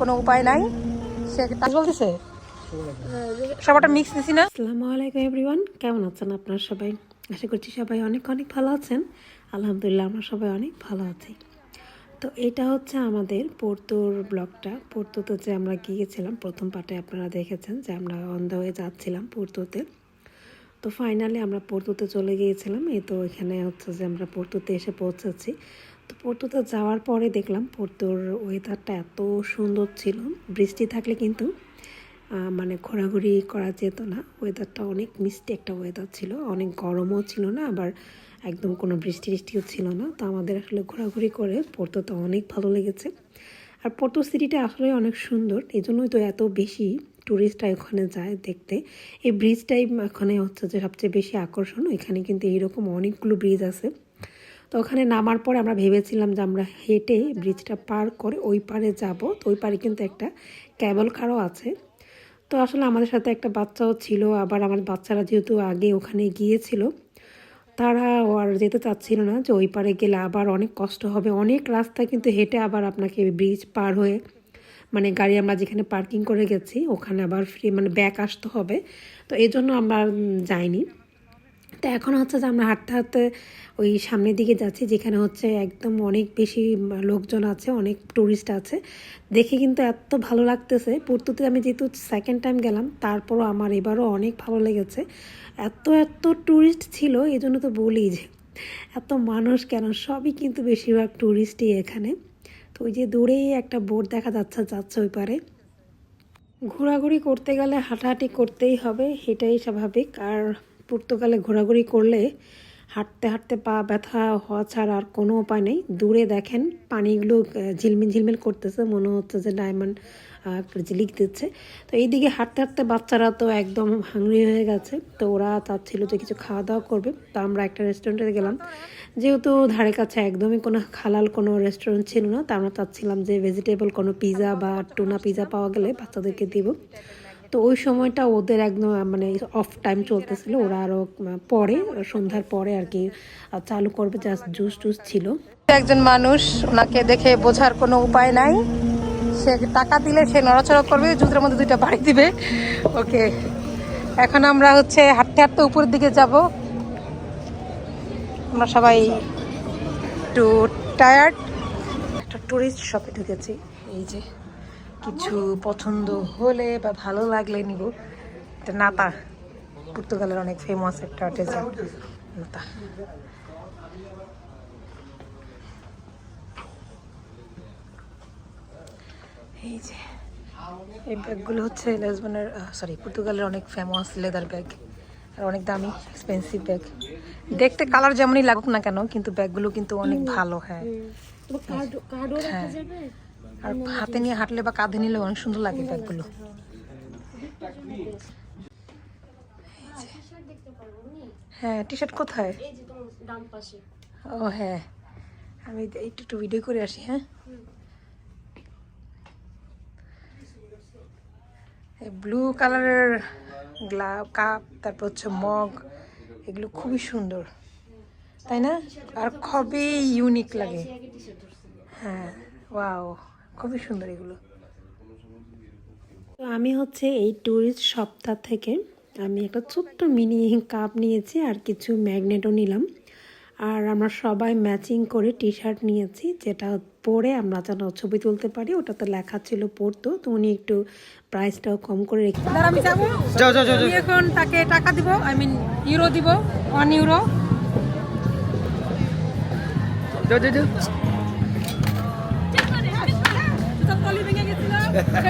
কোনো উপায় নাই। সে বলতেছে? সবারটা মিক্স দিছি না। আসসালামু আলাইকুম এভরিওয়ান কেমন আছেন আপনারা সবাই? আশা করছি সবাই অনেক অনেক ভালো আছেন। আলহামদুলিল্লাহ আমরা সবাই অনেক ভালো আছি। তো এটা হচ্ছে আমাদের পোর্তোর ব্লগটা। পোর্তোতে যে আমরা গিয়েছিলাম প্রথম পার্টে আপনারা দেখেছেন যে আমরা অন্ধ হয়ে যাচ্ছিলাম পোর্তোতে। তো ফাইনালি আমরা পোর্তোতে চলে গিয়েছিলাম। এই তো এখানে হচ্ছে যে আমরা পোর্তোতে এসে পৌঁছেছি। তো পোর্তোতে যাওয়ার পরে দেখলাম পোর্তোর ওয়েদারটা এত সুন্দর ছিল। বৃষ্টি থাকলে কিন্তু মানে ঘোরাঘুরি করা যেত না। ওয়েদারটা অনেক মিষ্টি একটা ওয়েদার ছিল। অনেক গরমও ছিল না, আবার একদম কোনো বৃষ্টি বৃষ্টিও ছিল না। তো আমাদের আসলে ঘোরাঘুরি করে পোর্তোতে অনেক ভালো লেগেছে। আর পোর্তো সিটিটা আসলে অনেক সুন্দর। এই জন্যই তো এত বেশি ট্যুরিস্টরা ওখানে যায় দেখতে। এই ব্রিজটাই ওখানে হচ্ছে যে সবচেয়ে বেশি আকর্ষণ। এখানে কিন্তু এইরকম অনেকগুলো ব্রিজ আছে। তো ওখানে নামার পরে আমরা ভেবেছিলাম যে আমরা হেঁটে ব্রিজটা পার করে ওই পারে যাব। তো ওই পারে কিন্তু একটা ক্যাবল কারও আছে। তো আসলে আমাদের সাথে একটা বাচ্চাও ছিল, আবার আমার বাচ্চারা যেহেতু আগে ওখানে গিয়েছিল, তারা আর যেতে চাচ্ছিল না যে ওই পারে গেলে আবার অনেক কষ্ট হবে। অনেক রাস্তা কিন্তু হেঁটে আবার আপনাকে ব্রিজ পার হয়ে মানে গাড়ি আমরা যেখানে পার্কিং করে গেছি, ওখানে আবার ফ্রি মানে ব্যাক আসতে হবে। তো এই জন্য আমরা যাইনি। তো এখন হচ্ছে যে আমরা হাঁটতে হাঁটতে ওই সামনের দিকে যাচ্ছি, যেখানে হচ্ছে একদম অনেক বেশি লোকজন আছে, অনেক ট্যুরিস্ট আছে। দেখে কিন্তু এত ভালো লাগতেছে। পূর্তুতে আমি যেহেতু সেকেন্ড টাইম গেলাম, তারপরও আমার এবারও অনেক ভালো লেগেছে। এত এত ট্যুরিস্ট ছিল এই জন্য তো বলি যে এত মানুষ কেন? সবই কিন্তু বেশিরভাগ ট্যুরিস্টই এখানে। তো ওই যে দূরেই একটা বোট দেখা যাচ্ছে যাচ্ছে ওই পারে। ঘোরাঘুরি করতে গেলে হাঁটাহাঁটি করতেই হবে এটাই স্বাভাবিক। আর পর্তুগালে ঘোরাঘুরি করলে হাঁটতে হাঁটতে পা ব্যথা হওয়া ছাড়া আর কোনো উপায় নেই। দূরে দেখেন, পানিগুলো ঝিলমিল ঝিলমিল করতেছে, মনে হচ্ছে যে ডায়মন্ড লিক দিচ্ছে। তো এইদিকে হাঁটতে হাঁটতে বাচ্চারা তো একদম হাংরি হয়ে গেছে। তো ওরা চাচ্ছিল যে কিছু খাওয়া দাওয়া করবে। তো আমরা একটা রেস্টুরেন্টে গেলাম। যেহেতু ধারে কাছে একদমই কোনো খালাল কোনো রেস্টুরেন্ট ছিল না, তা আমরা চাচ্ছিলাম যে ভেজিটেবল কোনো পিৎজা বা টুনা পিৎজা পাওয়া গেলে বাচ্চাদেরকে দিব। তো ওই সময়টা ওদের একদম মানে অফ টাইম চলতেছিল। ওরা আরও পরে, সন্ধ্যার পরে আর কি চালু করবে জাস্ট জুস টুস ছিল। একজন মানুষ, ওনাকে দেখে বোঝার কোনো উপায় নাই। সে টাকা দিলে সে নড়াচড়া করবে, জুতোর মধ্যে দুইটা বাড়ি দিবে। ওকে, এখন আমরা হচ্ছে হাঁটতে হাঁটতে উপরের দিকে যাব। আমরা সবাই একটু টায়ার্ড একটা টুরিস্ট শপে ঢুকেছি, এই যে। কিছু পছন্দ হলে বা ভালো লাগলে নিব। এটা নাতা পর্তুগালের অনেক ফেমাস একটা আর্টিজান নাতা। এই যে এই ব্যাগগুলো হচ্ছে লেসবনের সরি পর্তুগালের অনেক ফেমাস লেদার ব্যাগ আর অনেক দামি এক্সপেন্সিভ ব্যাগ দেখতে কালার যেমনই লাগুক না কেন কিন্তু ব্যাগগুলো কিন্তু অনেক ভালো হ্যাঁ। হ্যাঁ। আর হাতে নিয়ে হাঁটলে বা কাঁধে নিলে অনেক সুন্দর লাগে ব্যাগগুলো। হ্যাঁ টি শার্ট কোথায়? ও হ্যাঁ। আমি একটু একটু ভিডিও করে আসি হ্যাঁ? ব্লু কালারের গ্লা কাপ তারপর হচ্ছে মগ এগুলো খুবই সুন্দর। তাই না? আর খুবই ইউনিক লাগে। হ্যাঁ ওয়াও খুবই সুন্দর এগুলো। তো আমি হচ্ছে এই ট্যুরিস্ট সপ্তাহ থেকে আমি একটা ছোট্ট মিনি কাপ নিয়েছি আর কিছু ম্যাগনেটও নিলাম। আর আমরা সবাই ম্যাচিং করে টি শার্ট নিয়েছি যেটা পরে আমরা যেন ছবি তুলতে পারি ওটাতে লেখা ছিল পড়তো তো উনি একটু প্রাইসটাও কম করে রেখে আমি যাব। আমি এখন তাকে টাকা দিব আই মিন ইউরো দিব ওয়ান ইউরো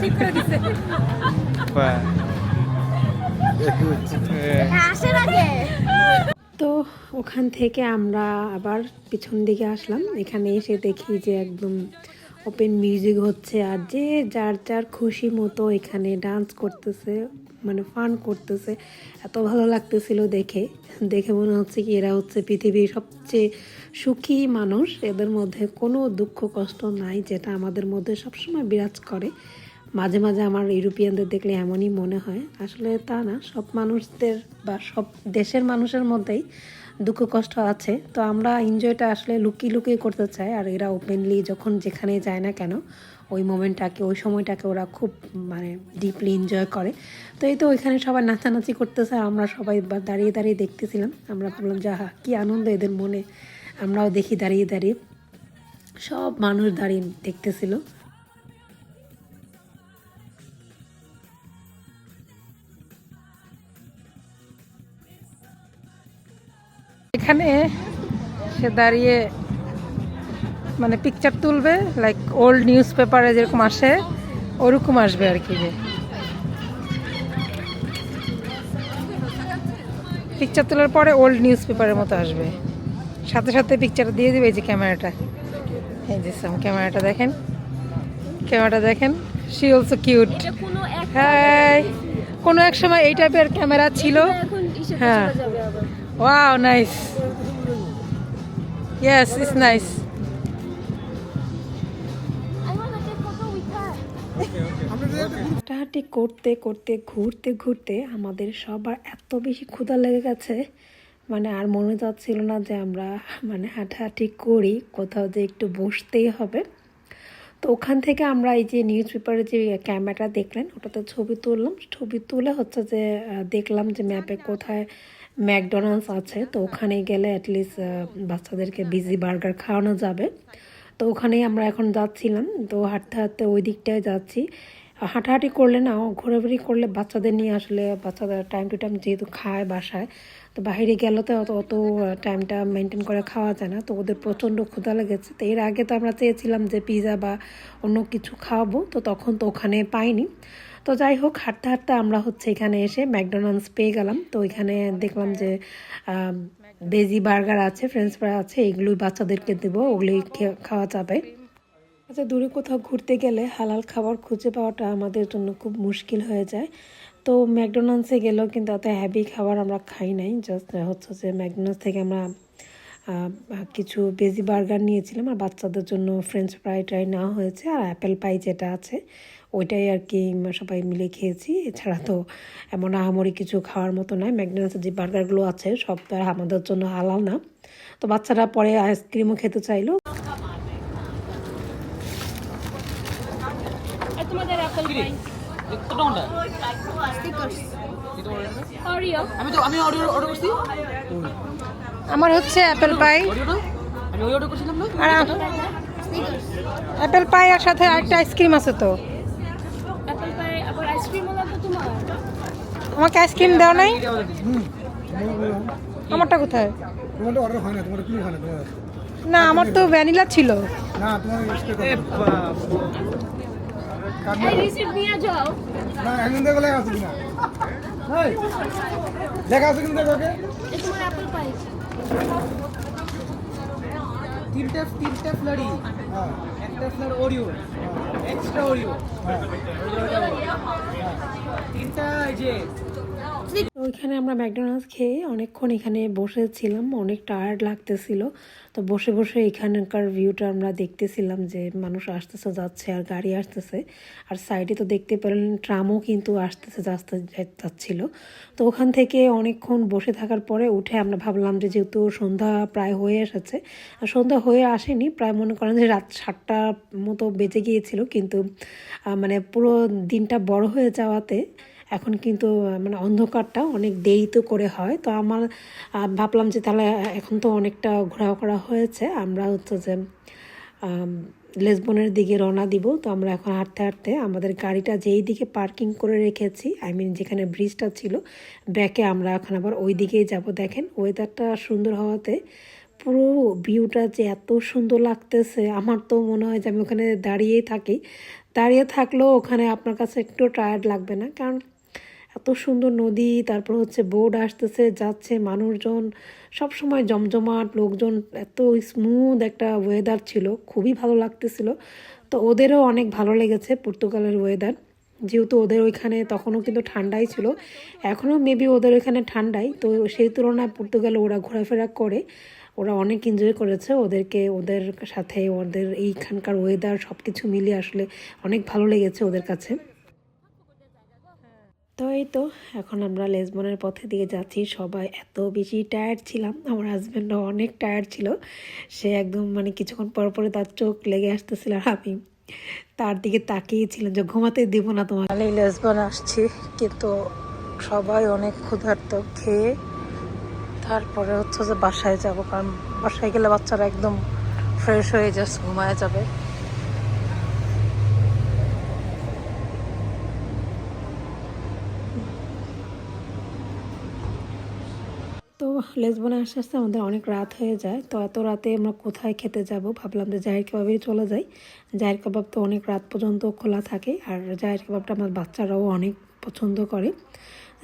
ঠিক করে দিছে। তো ওখান থেকে আমরা আবার পিছন দিকে আসলাম। এখানে এসে দেখি যে একদম ওপেন মিউজিক হচ্ছে আর যে যার যার খুশি মতো এখানে ডান্স করতেছে। মানে ফান করতেছে। এত ভালো লাগতেছিল দেখে। দেখে মনে হচ্ছে কি এরা হচ্ছে পৃথিবীর সবচেয়ে সুখী মানুষ। এদের মধ্যে কোনো দুঃখ কষ্ট নাই যেটা আমাদের মধ্যে সবসময় বিরাজ করে। মাঝে মাঝে আমার ইউরোপিয়ানদের দেখলে এমনই মনে হয়। আসলে তা না, সব মানুষদের বা সব দেশের মানুষের মধ্যেই দুঃখ কষ্ট আছে। তো আমরা এনজয়টা আসলে লুকিয়ে লুকিয়ে করতে চাই আর এরা ওপেনলি যখন যেখানে যায় না কেন, ওই মোমেন্টটাকে ওই সময়টাকে ওরা খুব মানে ডিপলি এনজয় করে। তো এই তো ওইখানে সবাই নাচানাচি করতেছে, আমরা সবাই দাঁড়িয়ে দাঁড়িয়ে দেখতেছিলাম। আমরা ভাবলাম যে হা কী আনন্দ এদের মনে। আমরাও দেখি দাঁড়িয়ে দাঁড়িয়ে। সব মানুষ দাঁড়িয়ে দেখতেছিল। এখানে সে দাঁড়িয়ে মানে পিকচার তুলবে লাইক ওল্ড নিউজ পেপারে যেরকম আসে ওরকম আসবে আর কি যে। পিকচার তোলার পরে ওল্ড নিউজ পেপারের মতো আসবে। সাথে সাথে পিকচার দিয়ে দিবে এই যে ক্যামেরাটা এই যে সাম ক্যামেরাটা দেখেন। ক্যামেরাটা দেখেন। শি অলসো কিউট হ্যাঁ কোনো এক সময় এই টাইপের ক্যামেরা ছিল। হ্যাঁ। Wow nice yes it's nice I wanna take photo with her. হাঁটাহাঁটি করতে করতে ঘুরতে ঘুরতে আমাদের সবার এত বেশি ক্ষুধা লেগে গেছে মানে আর মনে যাচ্ছিল না যে আমরা মানে হাঁটাহাঁটি করি কোথাও যে একটু বসতেই হবে। তো ওখান থেকে আমরা এই যে নিউজ পেপারে যে ক্যামেরাটা দেখলেন ওটাতে ছবি তুললাম। ছবি তুলে হচ্ছে যে দেখলাম যে ম্যাপে কোথায় ম্যাকডোনাল্ডস আছে, তো ওখানে গেলে অ্যাটলিস্ট বাচ্চাদেরকে বিজি বার্গার খাওয়ানো যাবে। তো ওখানেই আমরা এখন যাচ্ছিলাম, তো হাঁটতে হাঁটতে ওই দিকটায় যাচ্ছি। হাঁটাহাঁটি করলে না, ঘোরাঘুরি করলে বাচ্চাদের নিয়ে আসলে বাচ্চাদের টাইম টু টাইম যেহেতু খায় বাসায়, তো বাইরে গেলে তো অত অত টাইমটা মেনটেন করে খাওয়া যায় না, তো ওদের প্রচণ্ড ক্ষুধা লেগেছে। তো এর আগে তো আমরা চেয়েছিলাম যে পিৎজা বা অন্য কিছু খাওয়াবো, তো তখন তো ওখানে পাইনি। তো যাই হোক, হাঁটতে হাঁটতে আমরা হচ্ছে এখানে এসে ম্যাকডোনাল্ডস পেয়ে গেলাম। তো এখানে দেখলাম যে বেজি বার্গার আছে, ফ্রেঞ্চ ফ্রাই আছে, এগুলোই বাচ্চাদেরকে দেবো, ওগুলোই খে- খাওয়া যাবে। আচ্ছা দূরে কোথাও ঘুরতে গেলে হালাল খাবার খুঁজে পাওয়াটা আমাদের জন্য খুব মুশকিল হয়ে যায়। তো ম্যাকডোনাল্ডসে গেলেও কিন্তু এত হ্যাভি খাবার আমরা খাই নাই জাস্ট হচ্ছে যে ম্যাকডোনাল্ডস থেকে আমরা কিছু বেজি বার্গার নিয়েছিলাম, আর বাচ্চাদের জন্য ফ্রেঞ্চ ফ্রাই ট্রাই নেওয়া হয়েছে, আর অ্যাপেল পাই যেটা আছে। ওইটাই আর কি সবাই মিলে খেয়েছি। এছাড়া তো এমন আহামরি কিছু খাওয়ার মতো নয় ম্যাকডোনাল্ডসের যে বার্গারগুলো আছে সব তো আর আমাদের জন্য হালাল না। তো বাচ্চারা পরে আইসক্রিমও খেতে চাইলো। তোমাদের অ্যাপল পাই কোনটা স্টিকার্স অরিও আমি তো আমি অডিও অর্ডার করছি। আমার হচ্ছে অ্যাপেল পাই আমি অর্ডার করছিলাম না। আর স্টিকার্স অ্যাপেল পাই আর সাথে আরেকটা আইসক্রিম আছে তো অ্যাপল পাই আবার আইসক্রিমও লাগবে তোমার আমাকে আইসক্রিম দেওয়া নাই। আমারটা কোথায়? অর্ডার হয় না তোমার কি হয় না না আমার তো ভ্যানিলা ছিল। না তোমার স্টে এ বাপ। এই রিসিপ্ট নিয়ে যাও। না একদিন দেখো লেখা আছে কিনা লেখা আছে কিনা দেখো তোমার অ্যাপল পাই তিনটা তিনটা ফ্লারি হ্যাঁ একটা ফ্লার ওরিও এক্সট্রা ওরিও হ্যাঁ তিনটা এই যে তো ওইখানে আমরা ম্যাকডোনাল্ডস খেয়ে অনেকক্ষণ এখানে বসেছিলাম, অনেক টায়ার্ড লাগতেছিল। তো বসে বসে এখানকার ভিউটা আমরা দেখতেছিলাম যে মানুষ আসতেছে, যাচ্ছে আর গাড়ি আসতেছে। আর সাইডে তো দেখতে পেলেন ট্রামও কিন্তু আসতেছে, যাচ্ছে, যাচ্ছিল। তো ওখান থেকে অনেকক্ষণ বসে থাকার পরে উঠে আমরা ভাবলাম যে যেহেতু সন্ধ্যা প্রায় হয়ে এসেছে, আর সন্ধ্যা হয়ে আসেনি, প্রায় মনে করেন যে রাত সাতটা মতো বেজে গিয়েছিল। কিন্তু মানে পুরো দিনটা বড় হয়ে যাওয়াতে এখন কিন্তু মানে অন্ধকারটা অনেক দেরিতে করে হয়। তো আমার ভাবলাম যে তাহলে এখন তো অনেকটা ঘোরাফেরা হয়েছে। আমরা হচ্ছে যে লেসবনের দিকে রওনা দিব। তো আমরা এখন হাঁটতে হাঁটতে আমাদের গাড়িটা যেই দিকে পার্কিং করে রেখেছি আই মিন যেখানে ব্রিজটা ছিল ব্যাকে আমরা এখন আবার ওই দিকেই যাব। দেখেন ওয়েদারটা সুন্দর হওয়াতে পুরো ভিউটা যে এত সুন্দর লাগতেছে, আমার তো মনে হয় যে আমি ওখানে দাঁড়িয়েই থাকি। দাঁড়িয়ে থাকলেও ওখানে আপনার কাছে একটু টায়ার্ড লাগবে না। কারণ এত সুন্দর নদী, তারপর হচ্ছে বোর্ড আসতেছে, যাচ্ছে মানুষজন সব সময় জমজমাট, লোকজন, এত স্মুথ একটা ওয়েদার ছিল, খুবই ভালো লাগতেছিল। তো ওদেরও অনেক ভালো লেগেছে পর্তুগালের ওয়েদার যেহেতু ওদের ওইখানে তখনও কিন্তু ঠান্ডাই ছিল, এখনও মেবি ওদের ওইখানে ঠান্ডাই। তো সেই তুলনায় পর্তুগালে ওরা ঘোরাফেরা করে, ওরা অনেক এনজয় করেছে ওদেরকে, ওদের সাথে, ওদের এইখানকার ওয়েদার সব কিছু মিলিয়ে আসলে অনেক ভালো লেগেছে ওদের কাছে। তো এই তো, এখন আমরা লেসবনের পথে দিয়ে যাচ্ছি। সবাই এত বেশি টায়ার্ড ছিলাম, আমার হাজব্যান্ডও অনেক টায়ার্ড ছিল। সে একদম মানে কিছুক্ষণ পর পরে তার চোখ লেগে আসতেছিল আমি তার দিকে তাকিয়েছিলাম যে ঘুমাতে দিব না তোমার। আমি লেসবন আসছি, কিন্তু সবাই অনেক ক্ষুধার্ত খেয়ে তারপরে হচ্ছে যে বাসায় যাব, কারণ বাসায় গেলে বাচ্চারা একদম ফ্রেশ হয়ে জাস্ট ঘুমায় যাবে। লেসবনে আসতে আসতে আমাদের অনেক রাত হয়ে যায়, তো এত রাতে আমরা কোথায় খেতে যাব? ভাবলাম যে জাহির কাবাবেই চলে যাই। জাহির কাবাব তো অনেক রাত পর্যন্ত খোলা থাকে, আর জাহির কাবাবটা আমার বাচ্চারাও অনেক পছন্দ করে।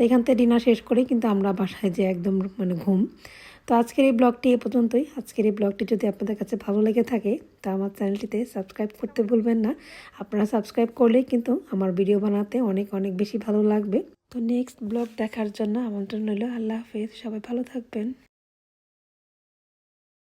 এখান থেকে ডিনার শেষ করে, কিন্তু আমরা বাসায় যে একদম মানে ঘুম। তো আজকের এই ব্লগটি এ পর্যন্তই। আজকের এই ব্লগটি যদি আপনাদের কাছে ভালো লেগে থাকে, তা আমার চ্যানেলটিতে সাবস্ক্রাইব করতে ভুলবেন না। আপনারা সাবস্ক্রাইব করলেই কিন্তু আমার ভিডিও বানাতে অনেক অনেক বেশি ভালো লাগবে। তো নেক্সট ব্লগ দেখার জন্য আমন্ত্রণ রইল আল্লাহ হাফিজ। সবাই ভালো থাকবেন।